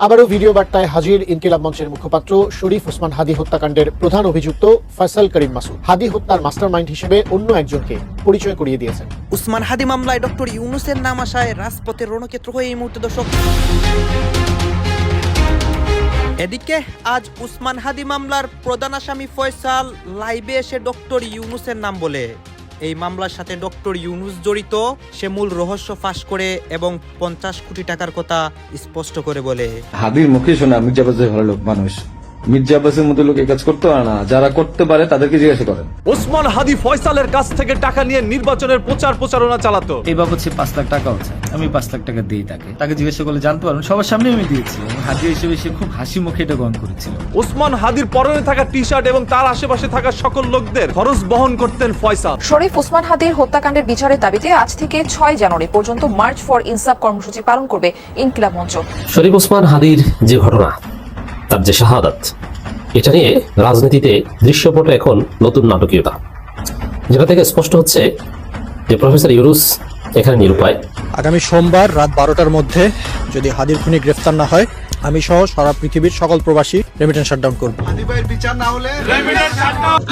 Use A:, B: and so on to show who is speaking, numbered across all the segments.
A: আবারও ভিডিও বার্তায় হাজির ইনকিলাব মঞ্চের মুখপাত্র শরীফ ওসমান হাদি হত্যাকাণ্ডের প্রধান অভিযুক্ত ফয়সাল করিম মাসুদ। হাদি হত্যার মাস্টারমাইন্ড হিসেবে অন্য একজনকে পরিচয় করিয়ে দিয়েছেন।
B: উসমান হাদি মামলায় ডক্টর ইউনুসের নাম আসায় রাজপথের রণক্ষেত্র হয়ে এই মুহূর্তে দর্শক। এদিকে আজ উসমান হাদি মামলার প্রধান আসামি ফয়সাল লাইভে এসে ডক্টর ইউনুসের নাম বলে এই মামলার সাথে ডক্টর ইউনুস জড়িত। সে মূল রহস্য ফাঁস করে এবং পঞ্চাশ কোটি টাকার কথা স্পষ্ট করে বলে।
C: হাদির মুখে শোনা মির্জা ভালো লোক মানুষ। মির্জা আব্বাসের মতো লোক কাজ করতে পারে না। যারা করতে পারে তাদেরকে জিজ্ঞাসা করেন।
D: ওসমান হাদি ফয়সালের কাছ থেকে টাকা নিয়ে নির্বাচনের প্রচার প্রচারণা চালাতো।
E: এই বাবদ সে পাঁচ লাখ টাকাও চায় আমি পাঁচ লাখ টাকা দিই তাকে। তাকে জিজ্ঞাসা করলে জানতে পারবেন। সবার সামনে আমি দিয়েছি। হাজির হিসেবে সে খুব হাসি মুখে এটা গ্রহণ করেছিল।
D: ওসমান হাদির পরনে থাকা টি শার্ট এবং তার আশেপাশে থাকা সকল লোকদের খরচ বহন করতেন ফয়সাল।
F: শরীফ ওসমান হাদির হত্যাকাণ্ডের বিচারের দাবিতে আজ থেকে ছয় জানুয়ারি পর্যন্ত মার্চ ফর ইনসাফ কর্মসূচি পালন করবে ইনকিলাব মঞ্চ।
G: শরীফ ওসমান হাদির যে ঘটনা তার যে শাহাদাত এটা নিয়ে রাজনীতিতে দৃশ্যপট এখন নতুন নাটকীয়তা। যেটা থেকে স্পষ্ট হচ্ছে যে প্রফেসর ইউরুস এখানে নিরুপায়।
H: আগামী সোমবার রাত বারোটার মধ্যে যদি হাদির খুনি গ্রেফতার না হয় আমি সহ সারা পৃথিবীর সকল প্রবাসী রেমিটেন্স শাটডাউন করব।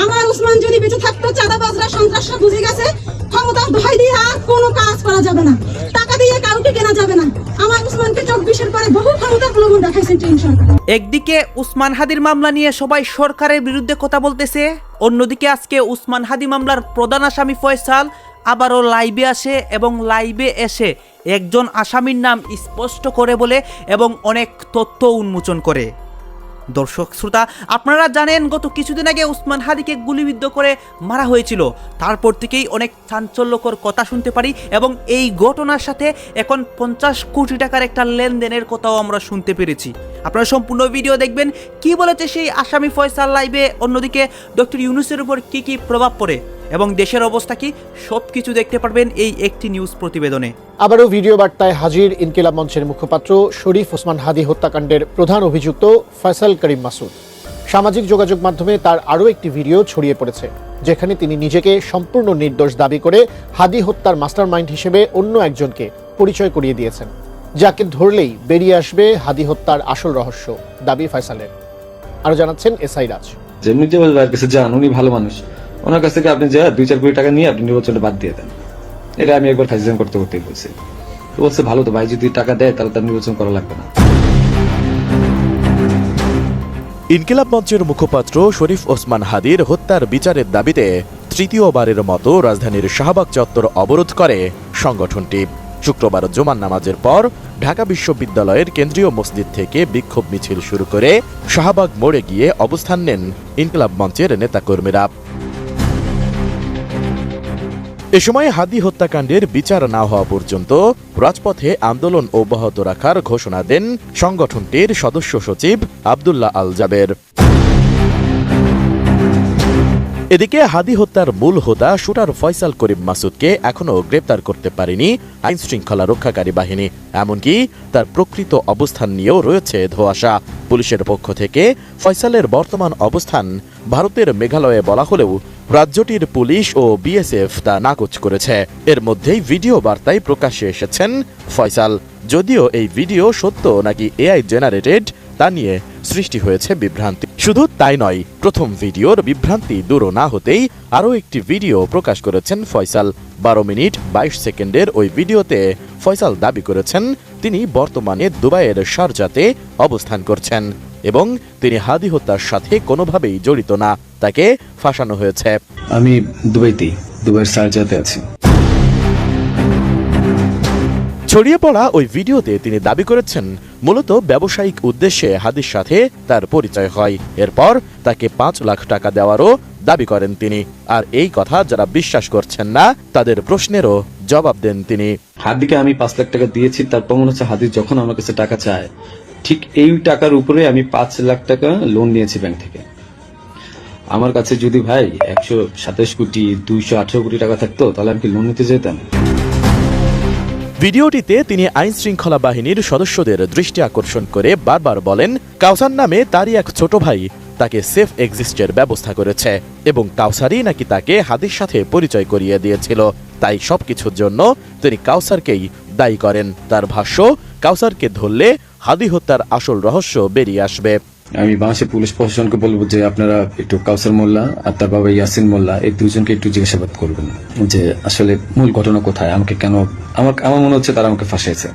I: আমার উসমান যদি বেঁচে থাকতো চাঁদাবাজরা সন্ত্রাসরা বুঝে গেছে ক্ষমতার দোহাই দিয়ে আর কোনো কাজ করা যাবে না। টাকা দিয়ে কাউকে কেনা যাবে না। আমার উসমানকে চব্বিশের পরে বহু
B: একদিকে উসমান হাদির মামলা নিয়ে সবাই সরকারের বিরুদ্ধে কথা বলতেছে, অন্যদিকে আজকে উসমান হাদি মামলার প্রধান আসামি ফয়সাল আবারও লাইভে আসে এবং লাইভে এসে একজন আসামির নাম স্পষ্ট করে বলে এবং অনেক তথ্য উন্মোচন করে। দর্শক শ্রোতা, আপনারা জানেন গত কিছুদিন আগে উসমান হাদিকে গুলিবিদ্ধ করে মারা হয়েছিল। তারপর থেকেই অনেক চাঞ্চল্যকর কথা শুনতে পারি এবং এই ঘটনার সাথে এখন পঞ্চাশ কোটি টাকার একটা লেনদেনের কথাও আমরা শুনতে পেরেছি। আপনারা সম্পূর্ণ ভিডিও দেখবেন, কি বলেছে সেই আসামি ফয়সাল লাইভে অন্যদিকে ডক্টর ইউনুসের উপর কি কি প্রভাব পড়ে? এবং দেশের অবস্থা কি? সব কিছু দেখতে পারবেন এই একটি নিউজ প্রতিবেদনে।
A: আবারও ভিডিও বার্তায় হাজির ইনকিলাব মঞ্চের মুখপাত্র শরীফ ওসমান হাদি হত্যাকাণ্ডের প্রধান অভিযুক্ত ফয়সাল করিম মাসুদ। সামাজিক যোগাযোগ মাধ্যমে তার আরও একটি ভিডিও ছড়িয়ে পড়েছে যেখানে তিনি নিজেকে সম্পূর্ণ নির্দোষ দাবি করে হাদি হত্যার মাস্টার মাইন্ড হিসেবে অন্য একজনকে পরিচয় করিয়ে দিয়েছেন যাকে ধরলেই বেরিয়ে আসবে হাদি হত্যার আসল রহস্য দাবি ফয়সালের। আরও জানাচ্ছেন এসআই রাজ।
C: যেমনি যে কাছে যান উনি ভালো মানুষ। ওনার কাছ থেকে আপনি যা দুই চার কোটি টাকা নিয়ে আপনি নির্বাচনটা বাদ দিয়ে দেন। এটা আমি একবার ফাইজান করতে করতেই বলছি। তো বলছে, ভালো তো, ভাই যদি টাকা দেয়, তাহলে তার নির্বাচন করা লাগবে না।
J: ইনকিলাব মঞ্চের মুখপাত্র শরীফ ওসমান হাদির হত্যার বিচারের দাবিতে তৃতীয়বারের মতো রাজধানীর শাহবাগ চত্বর অবরোধ করে সংগঠনটি। শুক্রবার জুমার নামাজের পর ঢাকা বিশ্ববিদ্যালয়ের কেন্দ্রীয় মসজিদ থেকে বিক্ষোভ মিছিল শুরু করে শাহবাগ মোড়ে গিয়ে অবস্থান নেন ইনকিলাব মঞ্চের নেতাকর্মীরা। এ সময় হাদি হত্যাকাণ্ডের বিচার না হওয়া পর্যন্ত রাজপথে আন্দোলন অব্যাহত রাখার ঘোষণা দেন সংগঠনটির সদস্য সচিব আবদুল্লাহ আল জাবের। এদিকে হাদি হত্যার মূল হোতা শুটার ফয়সাল করিম মাসুদকে এখনও গ্রেপ্তার করতে পারেনি আইন শৃঙ্খলা রক্ষাকারী বাহিনী, এমনকি তার প্রকৃত অবস্থান নিয়েও রয়েছে ধোয়াশা। পুলিশের পক্ষ থেকে ফয়সালের বর্তমান অবস্থান ভারতের মেঘালয়ে বলা হলেও রাজ্যটির পুলিশ ও বিএসএফ তা নাকচ করেছে। এর মধ্যেই ভিডিও বার্তায় প্রকাশ্যে এসেছেন ফয়সাল। যদিও এই ভিডিও সত্য নাকি এআই জেনারেটেড, তা নিয়ে সৃষ্টি হয়েছে বিভ্রান্তি। শুধু তাই নয়, প্রথম ভিডিওর বিভ্রান্তি দূর না হতেই আরও একটি ভিডিও প্রকাশ করেছেন ফয়সাল। বারো মিনিট বাইশ সেকেন্ডের ওই ভিডিওতে ফয়সাল দাবি করেছেন, তিনি বর্তমানে দুবাইয়ের শারজাতে অবস্থান করছেন। এবং তিনি হাদি হত্যার সাথে কোনোভাবেই জড়িত না। তাকে ফাঁসানো হয়েছে।
C: আমি দুবাইতেই দুবাইয়ের সার্জাতে আছি।
J: ছড়িয়ে পড়া ওই ভিডিওতে তিনি দাবি করেছেন মূলত ব্যবসায়িক উদ্দেশ্যে হাদির সাথে তার পরিচয় হয়। এরপর তাকে পাঁচ লাখ টাকা দেওয়ারও দাবি করেন তিনি। আর এই কথা যারা বিশ্বাস করছেন না তাদের প্রশ্নেরও জবাব দেন তিনি।
C: হাদিকে আমি পাঁচ লাখ টাকা দিয়েছি তার প্রমাণ হচ্ছে হাদি যখন আমার কাছে টাকা চায় ঠিক এই টাকার উপরে আমি পাঁচ লাখ টাকা লোন নিয়েছি ব্যাংক থেকে। আমার কাছে যদি ভাই একশো সাতাশ কোটি, দুইশো আঠারো কোটি টাকা থাকতো, তাহলে আমি কি লোন নিতে যেতাম?
J: ভিডিওটিতে তিনি আইন শৃঙ্খলা বাহিনীর সদস্যদের দৃষ্টি আকর্ষণ করে বারবার বলেন, কাউসার নামে তারই এক ছোট ভাই তাকে সেফ এক্সিস্টের ব্যবস্থা করেছে এবং কাউসারই নাকি তাকে হাদির সাথে পরিচয় করিয়ে দিয়েছিল। তাই সবকিছুর জন্য তিনি কাউসারকেই দায়ী করেন। তার ভাষ্য, কাউসারকে ধরলে হাদি হত্যার আসল রহস্য বেরিয়ে আসবে।
C: আমি বাংলাদেশের পুলিশ প্রশাসনকে বলব যে আপনারা একটু কাউসার মোল্লা আর তার বাবা ইয়াসিন মোল্লা এই দুজনকে একটু জিজ্ঞাসাবাদ করবেন যে আসলে মূল ঘটনা কোথায় আমাকে কেন আমার আমার মনে হচ্ছে তারা আমাকে ফাঁসিয়েছে।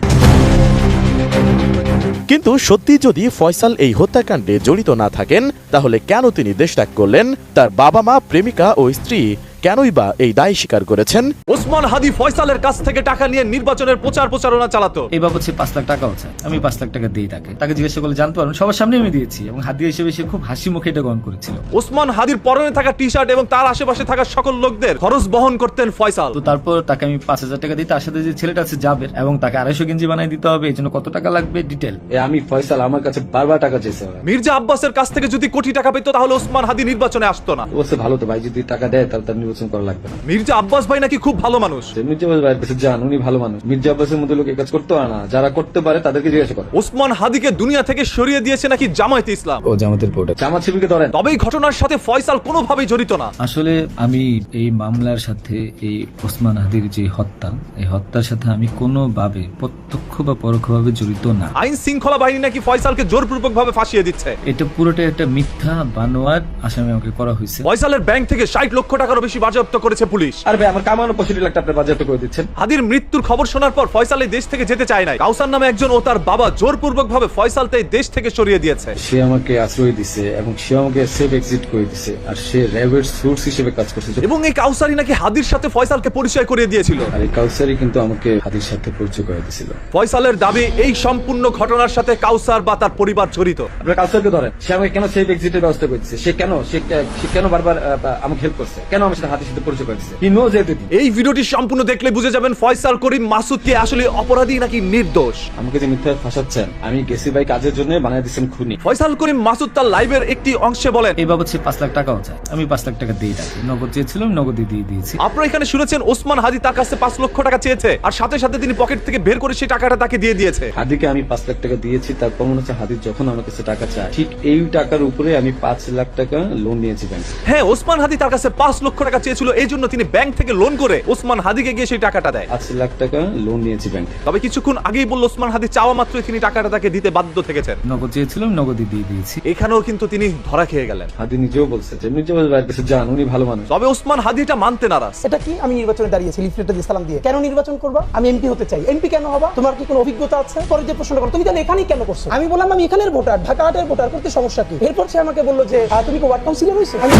J: কিন্তু সত্যি যদি ফয়সাল এই হত্যাকাণ্ডে জড়িত না থাকেন তাহলে কেন তিনি দেশ ত্যাগ করলেন? তার বাবা মা প্রেমিকা ও স্ত্রী কেনই বা এই দায় স্বীকার করেছেন?
D: ওসমান হাদি ফয়সালের কাছ থেকে টাকা নিয়ে নির্বাচনের প্রচার প্রচারণা চালাতো।
E: এই বাবদ সে পাঁচ লাখ টাকাও চায় আমি পাঁচ লাখ টাকা দিই তাকে। তাকে জিজ্ঞাসা করলে জানতে পারবেন সবার সামনে আমি দিয়েছি এবং হাদিয়া হিসেবে সে খুব হাসি মুখে এটা গ্রহণ করেছিল।
D: ওসমান হাদির পরনে থাকা টি শার্ট এবং তার আশেপাশে থাকা সকল লোকদের খরচ বহন করতেন ফয়সাল।
E: তো তারপর তাকে আমি পাঁচ হাজার টাকা দিই তার সাথে যে ছেলেটা আছে যাবে এবং তাকে আড়াইশো গেঞ্জি বানাই দিতে হবে এই জন্য কত টাকা লাগবে ডিটেল
C: এ আমি ফয়সাল আমার কাছে বারবার টাকা চেয়েছে ওরা।
D: মির্জা আব্বাসের কাছ থেকে যদি কোটি টাকা পেত তাহলে ওসমান হাদি নির্বাচনে আসতো না।
C: ও বলছে ভালো তো ভাই যদি টাকা দেয় তাহলে তার নির্বাচন করা লাগবে না।
D: মির্জা আব্বাস ভাই নাকি খুব ভালো মানুষ?
C: মির্জা আব্বাস ভাইয়ের কাছে যান উনি ভালো মানুষ। মির্জা আব্বাসের মধ্যে লোক কাজ করতে পারে না। যারা করতে পারে তাদেরকে জিজ্ঞাসা করে।
D: ওসমান হাদিকে দুনিয়া থেকে সরিয়ে দিয়েছে নাকি জামায়াতে ইসলাম?
C: ও জামাতের প্রোডাক্ট জামাত শিবিরকে ধরেন।
D: তবে এই ঘটনার সাথে ফয়সাল কোনোভাবেই জড়িত না।
E: আসলে আমি এই মামলার সাথে এই ওসমান হাদির যে হত্যা এই হত্যার সাথে আমি কোনোভাবে প্রত্যক্ষ বা পরোক্ষভাবে জড়িত না।
D: আইন শৃঙ্খলা বাহিনী নাকি ফয়সালকে জোরপূর্বক ভাবে ফাঁসিয়ে দিচ্ছে?
E: এটা পুরোটা একটা মিথ্যা বানোয়ার আসামি আমাকে করা হয়েছে।
D: ফয়সালের ব্যাংক থেকে ষাট লক্ষ টাকারও বেশি বাজেয়াপ্ত করেছে পুলিশ।
C: আর ভাই আমার কামানো পঁয়ষট্টি লাখ টাকা আপনি বাজেয়াপ্ত করে দিচ্ছেন।
D: হাদির মৃত্যুর খবর শোনার পর ফয়সাল এই দেশ থেকে যেতে চায় না কাউসার নামে একজন ও তার বাবা জোরপূর্বক ভাবে ফয়সালকে এই দেশ থেকে সরিয়ে দিয়েছে।
C: সে আমাকে আশ্রয় দিছে এবং সে আমাকে সেফ এক্সিট করে দিছে। আর সে র্যাবের সোর্স হিসেবে কাজ করছে।
D: এবং এই কাউসারি নাকি হাদির সাথে ফয়সালকে পরিচয় করিয়ে দিয়েছিল।
C: আর এই কাউসারি কিন্তু আমাকে হাদির সাথে পরিচয় করে দিয়েছিল
D: ফয়সালের দাবি এই সম্পূর্ণ ঘটনার সাথে কাউসার বা তার পরিবার জড়িত।
C: আপনার কাউসারকে ধরেন সে আমাকে কেন সেফ এক্সিটের ব্যবস্থা করে সে কেন সে কেন বারবার আমাকে হেল্প করছে? কেন আমার সাথে হাতির সাথে পরিচয় করে দিচ্ছে হি নোজ এভরিথিং
D: এই ভিডিওটি সম্পূর্ণ দেখলে বুঝে যাবেন ফয়সাল করিম মাসুদ কে আসলে অপরাধী নাকি নির্দোষ।
C: আমাকে যে মিথ্যা ফাঁসাচ্ছেন আমি গেছি ভাই কাজের জন্য বানিয়ে দিচ্ছেন খুনি।
D: ফয়সাল করিম মাসুদ তার লাইভের একটি অংশে বলেন
E: এই বাবদ সে পাঁচ লাখ টাকাও চায়। আমি পাঁচ লাখ টাকা দিই তাকে নগদ চেয়েছিলাম নগদই দিয়ে দিয়েছি।
D: আপনারা এখানে শুনেছেন ওসমান হাদি তার কাছে পাঁচ লক্ষ টাকা চেয়েছে আর সাথে সাথে তিনি পকেট থেকে বের করে সেই টাকাটা তাকে দিয়ে দিয়েছে।
C: হাদিকে আমি পাঁচ লাখ টাকা দিয়েছি তারপর মনে হচ্ছে হাদির যখন আমার কাছে টাকা চায়। ঠিক এই টাকার উপরে আমি পাঁচ লাখ টাকা লোন নিয়েছি ব্যাংক
D: হ্যাঁ ওসমান হাদি তার কাছে পাঁচ লক্ষ টাকা চেয়েছিল এই জন্য তিনি ব্যাংক থেকে লোন করে ওসমান হাদিকে গিয়ে সেই টাকাটা দেয়।
C: পাঁচ লাখ টাকা লোন নিয়েছি ব্যাংক
D: তবে কিছুক্ষণ আগেই বলল ওসমান হাদি চাওয়া মাত্রই তিনি টাকাটা তাকে দিতে বাধ্য থেকেছেন।
E: নগদ চেয়েছিলাম নগদই দিয়ে দিয়েছি।
D: এখানেও কিন্তু তিনি ধরা খেয়ে গেলেন।
C: হাদি নিজেও বলছে যে আব্বাস ভাইয়ের কাছে যান উনি ভালো মানুষ।
D: তবে ওসমান হাদি এটা মানতে নারাজ।
K: এটা কি? আমি নির্বাচনে দাঁড়িয়েছি লিফলেটে দিয়ে সালাম দিয়ে। কেন নির্বাচন করবা? আমি এমপি হতে চাই। এমপি কেন হবা? তোমার কি কোনো অভিজ্ঞতা আছে? পরে যে প্রশ্ন করো। তুমি তাহলে এখানেই কেন করছ? আমি বললাম আমি এখানের ভোটার ঢাকা আটের ভোটার করতে সমস্যা কি? এরপর সে আমাকে বলল যে তুমি কি ওয়ার্ড কাউন্সিলর হয়েছো? আমি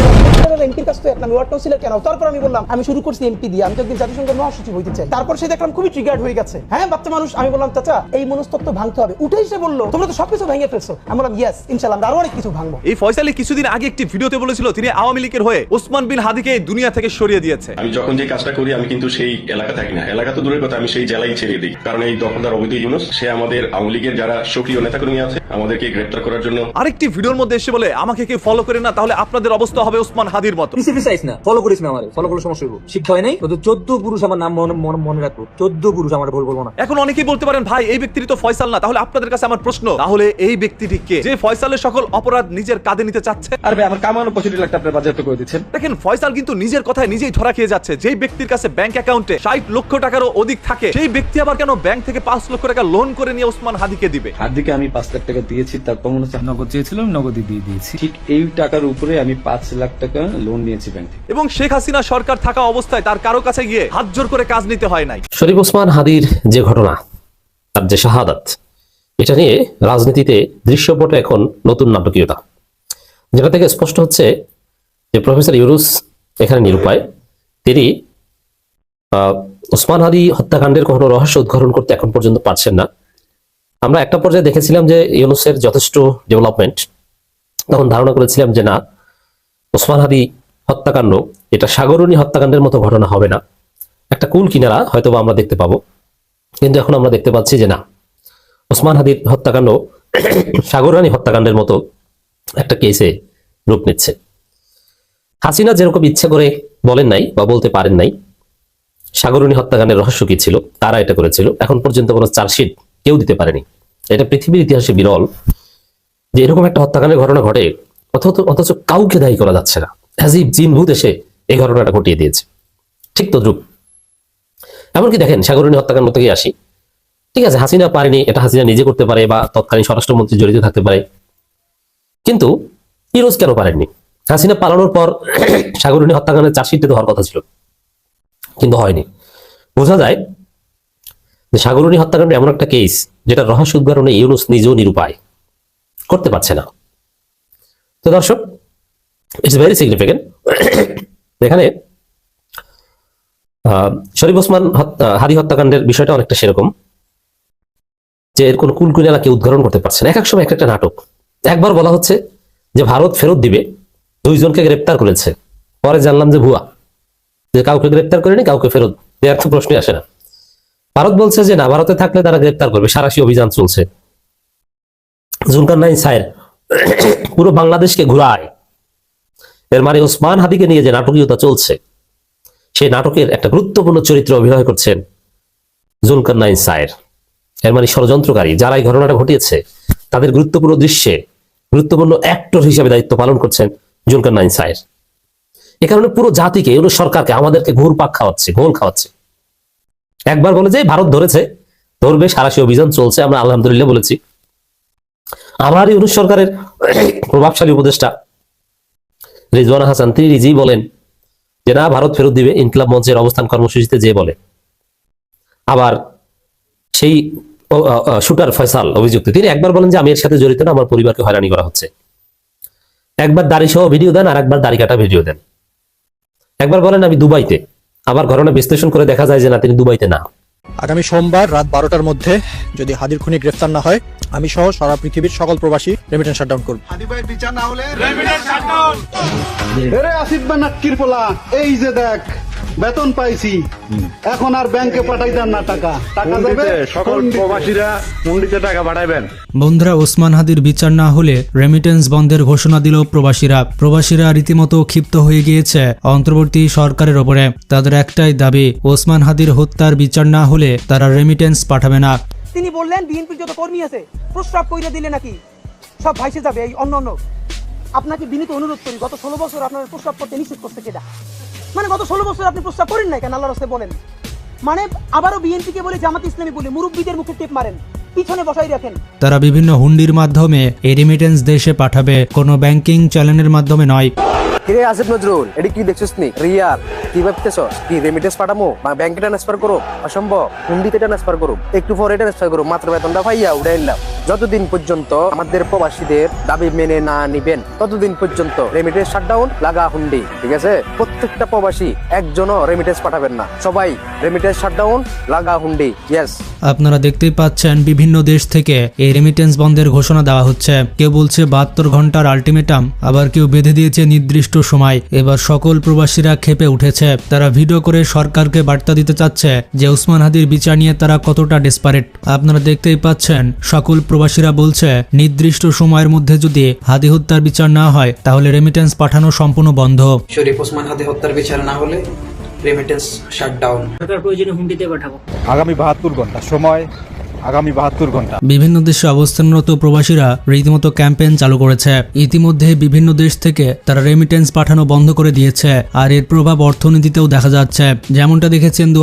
K: এমপির কাছ থেকে আমি ওয়ার্ড কাউন্সিলর কেন তারপর আমি বললাম আমি শুরু করছি এমপি দিয়ে আমি তো একদিন জাতিসংঘের মহাসচিব হইতে চাই। তারপর সে দেখলাম খুবই ট্রিগার্ড হয়ে গেছে। হ্যাঁ বাচ্চা মানুষ আমি বললাম চাচা এই মনস্তত্ব ভাঙতে হবে। উঠেই সে বলল তোমরা তো সবকিছু ভেঙে ফেলছো। আমি বললাম ইয়েস ইনশাল্লাহ আমরা আরও অনেক কিছু ভাঙবো।
D: এই ফয়সালি কিছুদিন আগে একটি ভিডিওতে বলেছিল তিনি আওয়ামী লীগের হয়ে ওসমান বিন হাদিকে এই দুনিয়া থেকে সরিয়ে দিয়েছে।
L: আমি যখন যে কাজটা করি আমি কিন্তু সেই এলাকা থাকি না। এলাকা তো দূরের কথা আমি সেই জেলায় ছেড়ে দিই। কারণ এই দখলদার অবৈধ ইউনুস সে আমাদের আওয়ামী লীগের যারা সক্রিয় নেতাকর্মী আছে আমাদেরকে গ্রেপ্তার করার জন্য
D: আরেকটি ভিডিওর মধ্যে এসে বলে আমাকে কেউ ফলো করে না তাহলে আপনাদের অবস্থা হবে ওসমান হাদির মতো।
M: না ফলো করিস না আমার ফলো করলে সমস্যা হইব। শিক্ষা হয় নাই? তো চোদ্দ পুরুষ আমার নাম মনে মনে- রাখব। চোদ্দ পুরুষ আমার ভুল বলব না।
D: এখন অনেকেই বলতে পারেন ভাই এই ব্যক্তিটি তো ফয়সাল না। তাহলে আপনাদের কাছে আমার প্রশ্ন তাহলে এই ব্যক্তিটি কে? যে ফয়সালের সকল অপরাধ নিজের কাঁধে নিতে চাচ্ছে।
C: আর ভাই আমার কামানো পঁয়ষট্টি লাখ টাকা আপনি বাজেয়াপ্ত করে দিচ্ছেন।
D: দেখেন ফয়সাল কিন্তু নিজের কথায় নিজেই ধরা খেয়ে যাচ্ছে। যেই ব্যক্তির কাছে ব্যাংক অ্যাকাউন্টে ষাট লক্ষ টাকারও অধিক থাকে সেই ব্যক্তি আবার কেন ব্যাংক থেকে পাঁচ লক্ষ টাকা লোন করে নিয়ে ওসমান হাদিকে দিবে?
C: হাদিকে আমি পাঁচ লাখ টাকা দিয়েছি তার মনে হচ্ছে
E: নগদ চেয়েছিলাম নগদই দিয়ে দিয়েছি।
C: ঠিক এই টাকার উপরে আমি পাঁচ লাখ টাকা লোন নিয়েছি ব্যাংক থেকে।
D: এবং শেখ হাসিনা সরকার থাকা অবস্থায় তার কারও কাছে গিয়ে হাত জোর করে কাজ নিতে হয় নাই।
G: শরীফ ওসমান হাদির যে ঘটনা, তার যে শাহাদাত, এটা নিয়ে রাজনীতিতে দৃশ্যপটে এখন নতুন নাটকীয়তা। যেটা থেকে স্পষ্ট হচ্ছে যে প্রফেসর ইউরুস এখানে নিরুপায়। তিনি ওসমান হাদি হত্যাকাণ্ডের কোনো রহস্য উদ্ঘাটন করতে এখন পর্যন্ত পারছেন না। আমরা একটা পর্যায়ে দেখেছিলাম যে ইউনুসের যথেষ্ট ডেভেলপমেন্ট। তখন ধারণা করেছিলাম যে না, ওসমান হাদি হত্যাকাণ্ড, এটা সাগরণী হত্যাকাণ্ডের মতো ঘটনা হবে না। একটা কুল কিনারা হয়তো আমরা দেখতে পাবো। কিন্তু এখন আমরা দেখতে পাচ্ছি যে না, ওসমান হাদির হত্যাকাণ্ড সাগরানী হত্যাকাণ্ডের মতো একটা কেসে রূপ নিচ্ছে। হাসিনা যেরকম ইচ্ছা করে বলেন নাই বা বলতে পারেন নাই সাগরণী হত্যাকাণ্ডের রহস্য কি ছিল, তারা এটা করেছিল। এখন পর্যন্ত কোনো চার্জশিট কেউ দিতে পারেনি। এটা পৃথিবীর ইতিহাসে বিরল যে এরকম একটা হত্যাকাণ্ডের ঘটনা ঘটে, অথচ অথচ কাউকে দায়ী করা যাচ্ছে না। অ্যাজিব জিন ভূত এসে এই ঘটনাটা ঘটিয়ে দিয়েছে। ঠিক তদ্রুপ। এমনকি দেখেন সাগরণী হত্যাকাণ্ড থেকে আসি। ঠিক আছে, হাসিনা পারেনি, এটা হাসিনা নিজে করতে পারে বা তৎকালীন স্বরাষ্ট্রমন্ত্রী জড়িত থাকতে পারে। কিন্তু ইরোজ কেন পারেননি? হাসিনা পালানোর পর সাগরণী হত্যাকাণ্ডের চার্জশিটে তো হওয়ার কথা ছিল। কিন্তু হয়নি। বোঝা যায় যে সাগরণী হত্যাকাণ্ড এমন একটা কেস যেটা রহস্য উদ্ঘাটনে ইউনুস নিজেও নিরুপায়। করতে পারছে না। তো দর্শক ইটস ভেরি সিগনিফিকেন্ট এখানে শরীফ ওসমান হাদি হত্যাকাণ্ডের বিষয়টা অনেকটা সেরকম, যে এর কোনো কুলকুলাকে উদ্ঘাটন করতে পারছে না। এক এক সময় এক একটা নাটক। একবার বলা হচ্ছে যে ভারত ফেরত দিবে, দুইজনকে গ্রেপ্তার করেছে। পরে জানলাম যে ভুয়া। যে কাউকে গ্রেপ্তার করেনি, কাউকে ফেরত দেওয়ার তো প্রশ্নই আসে না। ভারত বলছে যে না, ভারতে থাকলে তারা গ্রেপ্তার করবে। সারাশি অভিযান চলছে। জুলকার নাইন সাহের পুরো বাংলাদেশকে ঘুরায়। এর মানে ওসমান হাদিকে নিয়ে যে নাটকীয়তা চলছে, সেই নাটকের একটা গুরুত্বপূর্ণ চরিত্র অভিনয় করছেন জুলকার নাইন সায়ের। এর মানে ষড়যন্ত্রকারী, যারা এই ঘটনাটা ঘটিয়েছে, তাদের গুরুত্বপূর্ণ দৃশ্যে গুরুত্বপূর্ণ অ্যাক্টর হিসেবে দায়িত্ব পালন করছেন জুলকার নাইন সায়ের। এ কারণে পুরো জাতিকে এগুলো সরকারকে আমাদেরকে ঘুর পাক খাওয়াচ্ছে, ঘোল খাওয়াচ্ছে। একবার বলে যে ভারত ধরেছে, ধরবে, সারাশি অভিযান চলছে, আমরা আলহামদুলিল্লাহ বলেছি। আবার ইউনুস সরকারের প্রভাবশালী উপদেষ্টা রিজওয়ানা হাসান তিনি নিজেই বলেন, যে না, ভারত ফেরত দিবে, ইনকিলাব মঞ্চের অবস্থান কর্মসূচিতে যে বলে। আবার সেই শুটার ফয়সাল অভিযুক্ত, তিনি একবার বলেন যে আমি এর সাথে জড়িত না, আমার পরিবারকে হয়রানি করা হচ্ছে। একবার দাড়ি সহ ভিডিও দেন, আর একবার দাড়ি কাটা ভিডিও দেন। একবার বলেন আমি দুবাইতে আবার ঘটনা বিশ্লেষণ করে দেখা যায় যে না, তিনি দুবাইতে না।
H: আগামী সোমবার রাত বারোটার মধ্যে যদি হাদির খুনি গ্রেফতার না হয় আমি সহ সারা পৃথিবীর সকল প্রবাসী রেমিটেন্স শাটডাউন করব।
N: হাদিবাই বিচার না হলে রেমিটেন্স শাটডাউন এই যে দেখ। বেতন পাইছি। এখন আর ব্যাংকে পাঠাই দেন না টাকা। টাকা দেবে সকল প্রবাসীরা মুন্ডিতে টাকা পাঠাইবেন।
O: বন্ধুরা ওসমান হাদির বিচার না হলে রেমিটেন্স বন্ধের ঘোষণা দিল প্রবাসীরা। প্রবাসীরা রীতিমতো ক্ষিপ্ত হয়ে গিয়েছে অন্তর্বর্তী সরকারের ওপরে। তাদের একটাই দাবি ওসমান হাদির হত্যার বিচার না হলে তারা রেমিটেন্স পাঠাবে না।
K: তিনি বললেন বিএনপির যত কর্মী আছে প্রস্রাব কইরা দিলে নাকি সব ভাইসে যাবে এই অন্য অন্য। আপনাকে বিনীত অনুরোধ করি গত ষোলো বছর আপনার প্রস্রাব করতে নিষেধ করছে কেটা মানে গত ষোলো বছর আপনি প্রস্রাব করেন নাই কেন? আল্লাহ রাস্তায় বলেন। মানে আবারও বিএনপিকে বলে জামাত ইসলামী বলে মুরব্বীদের মুখে টেপ মারেন পিছনে বসাই রাখেন।
O: তারা বিভিন্ন হুন্ডির মাধ্যমে এই রেমিটেন্স দেশে পাঠাবে কোনো ব্যাংকিং চ্যানেলের মাধ্যমে নয়।
M: কিরে আসিফ নজরুল এটা কি দেখছিস নি? রিয়ার কি ভাবতেছ? কি রেমিটেন্স পাঠামো? বা ব্যাংকে ট্রান্সফার করো? অসম্ভব। হুন্ডিতে ট্রান্সফার করো। একটু পরে ট্রান্সফার করো। মাত্র বেতনটা পাইয়া উড়াই নিলাম। যতদিন পর্যন্ত আমাদের প্রবাসীদের দাবি মেনে না নিবেন, ততদিন পর্যন্ত রেমিটেন্স শাটডাউন লাগা হুন্ডি, ঠিক আছে? প্রত্যেকটা প্রবাসী একজনও রেমিটেন্স পাঠাবেন না। সবাই রেমিটেন্স শাটডাউন লাগা হুন্ডি ইয়েস
O: আপনারা দেখতেই পাচ্ছেন বিভিন্ন দেশ থেকে এই রেমিটেন্স বন্ধের ঘোষণা দেওয়া হচ্ছে। কেউ বলছে বাহাত্তর ঘণ্টার আলটিমেটাম আবার কেউ বেঁধে দিয়েছে নির্দিষ্ট সময়। এবার সকল প্রবাসীরা খেপে উঠেছে। তারা ভিডিও করে সরকারকে বার্তা দিতে চাচ্ছে যে উসমান হাদির বিচার নিয়ে তারা কতটা ডেসপারেট আপনারা দেখতেই পাচ্ছেন সকল প্রবাসীরা বলছে নির্দিষ্ট সময়ের মধ্যে যদি হাদি হত্যার বিচার না হয় তাহলে রেমিটেন্স পাঠানো সম্পূর্ণ বন্ধ।
P: শরীফ ওসমান হাদি হত্যার বিচার না হলে রেমিটেন্স শাটডাউন
Q: সরকার প্রয়োজনে হুন্ডিতে পাঠাবো।
D: আগামী বাহাত্তর ঘণ্টা সময় আগামী বাহাত্তর ঘণ্টা।
O: বিভিন্ন দেশে অবস্থানরত প্রবাসীরা রীতিমতো ক্যাম্পেইন চালু করেছে। ইতিমধ্যে বিভিন্ন দেশ থেকে তারা রেমিটেন্স পাঠানো বন্ধ করে দিয়েছে। আর এর প্রভাব অর্থনীতিতেও দেখা যাচ্ছে। যেমনটা দেখেছেন দু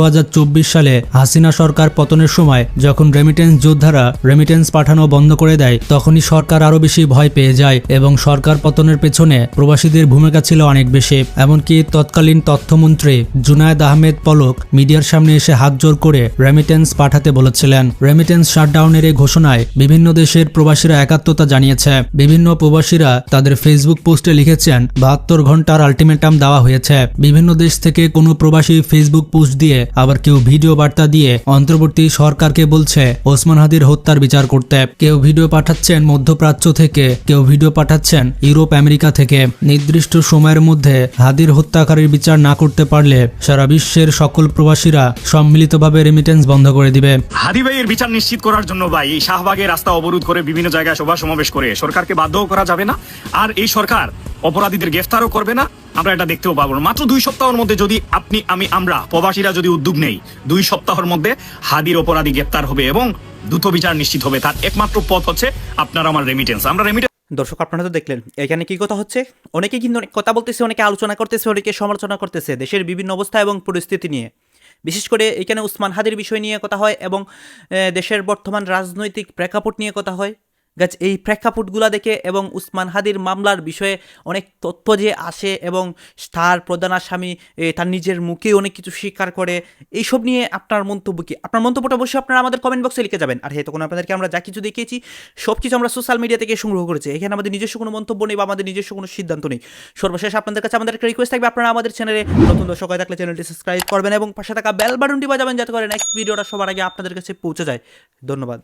O: সালে হাসিনা সরকার পতনের সময়, যখন রেমিটেন্স যোদ্ধারা রেমিটেন্স পাঠানো বন্ধ করে দেয়, তখনই সরকার আরও বেশি ভয় পেয়ে যায় এবং সরকার পতনের পেছনে প্রবাসীদের ভূমিকা ছিল অনেক বেশি। এমনকি তৎকালীন তথ্যমন্ত্রী জুনায়দ আহমেদ পলক মিডিয়ার সামনে এসে হাত জোর করে রেমিটেন্স পাঠাতে বলেছিলেন। রেমিটেন্স শাটডাউনের এই ঘোষণায় বিভিন্ন দেশের প্রবাসীরা একাত্মতা জানিয়েছে। বিভিন্ন প্রবাসীরা তাদের ফেসবুক পোস্টে লিখেছেন, বাহাত্তর ঘণ্টার আলটিমেটাম দেওয়া হয়েছে। বিভিন্ন দেশ থেকে কোনো প্রবাসী ফেসবুক পোস্ট দিয়ে আবার কেউ ভিডিও বার্তা দিয়ে অন্তর্বর্তী সরকারকে বলছে, ওসমান হাদির হত্যার বিচার করতে। কেউ ভিডিও পাঠাচ্ছেন মধ্যপ্রাচ্য থেকে, কেউ ভিডিও পাঠাচ্ছেন ইউরোপ, আমেরিকা থেকে। নির্দিষ্ট সময়ের মধ্যে হাদির হত্যাকারীর বিচার না করতে পারলে সারা বিশ্বের সকল প্রবাসীরা সম্মিলিতভাবে রেমিটেন্স বন্ধ করে দিবে।
R: হাদি ভাইয়ের বিচার নিশ্চিত করার জন্য ভাই, এই শাহবাগে রাস্তা অবরোধ করে বিভিন্ন জায়গায় সভা সমাবেশ করে। সরকারকে বাধ্যও করা যাবে না, আর এই সরকার অপরাধীদের গ্রেফতারও করবে না, আমরা এটা দেখতেও পাবো মাত্র দুই সপ্তাহের মধ্যে যদি আপনি, আমি, আমরা, প্রবাসীরা যদি উদ্যোগ নেই, দুই সপ্তাহের মধ্যে হাদির অপরাধী গ্রেফতার হবে এবং দ্রুত বিচার নিশ্চিত হবে, তার একমাত্র পথ হচ্ছে আপনার আমার রেমিটেন্স আমরা রেমিটেন্স
B: দর্শক, আপনারা তো দেখলেন, এখানে কি কথা হচ্ছে? অনেকে কিন্তু কথা বলতেছে, অনেকে আলোচনা করতেছে, অনেকে সমালোচনা করতেছে, দেশের বিভিন্ন অবস্থা এবং পরিস্থিতি নিয়ে। বিশেষ করে এখানে উসমান হাদির বিষয় নিয়ে কথা হয় এবং দেশের বর্তমান রাজনৈতিক প্রেক্ষাপট নিয়ে কথা হয়। গাছ, এই প্রেক্ষাপটগুলো দেখে এবং উসমান হাদির মামলার বিষয়ে অনেক তথ্য যে আসে এবং তার প্রধান আসামি তার নিজের মুখে অনেক কিছু স্বীকার করে, এইসব নিয়ে আপনার মন্তব্য কি? আপনার মন্তব্যটা অবশ্যই আপনারা আমাদের কমেন্ট বক্সে লিখে যাবেন। আর হ্যাঁ তখন আপনাদেরকে আমরা যা কিছু দেখিয়েছি সব কিছু আমরা সোশ্যাল মিডিয়া থেকে সংগ্রহ করেছি। এখানে আমাদের নিজস্ব কোনো মন্তব্য নেই বা আমাদের নিজস্ব কোনো সিদ্ধান্ত নেই। সর্বশেষ আপনাদের কাছে আমাদের একটা রিকোয়েস্ট থাকবে, আপনারা আমাদের চ্যানেলে নতুন দর্শক হয়ে থাকলে চ্যানেলটি সাবস্ক্রাইব করবেন এবং পাশে থাকা বেল বাটনটি বাজাবেন, যাতে করে নেক্সট ভিডিওটা সবার আগে আপনাদের কাছে পৌঁছে যায়। ধন্যবাদ।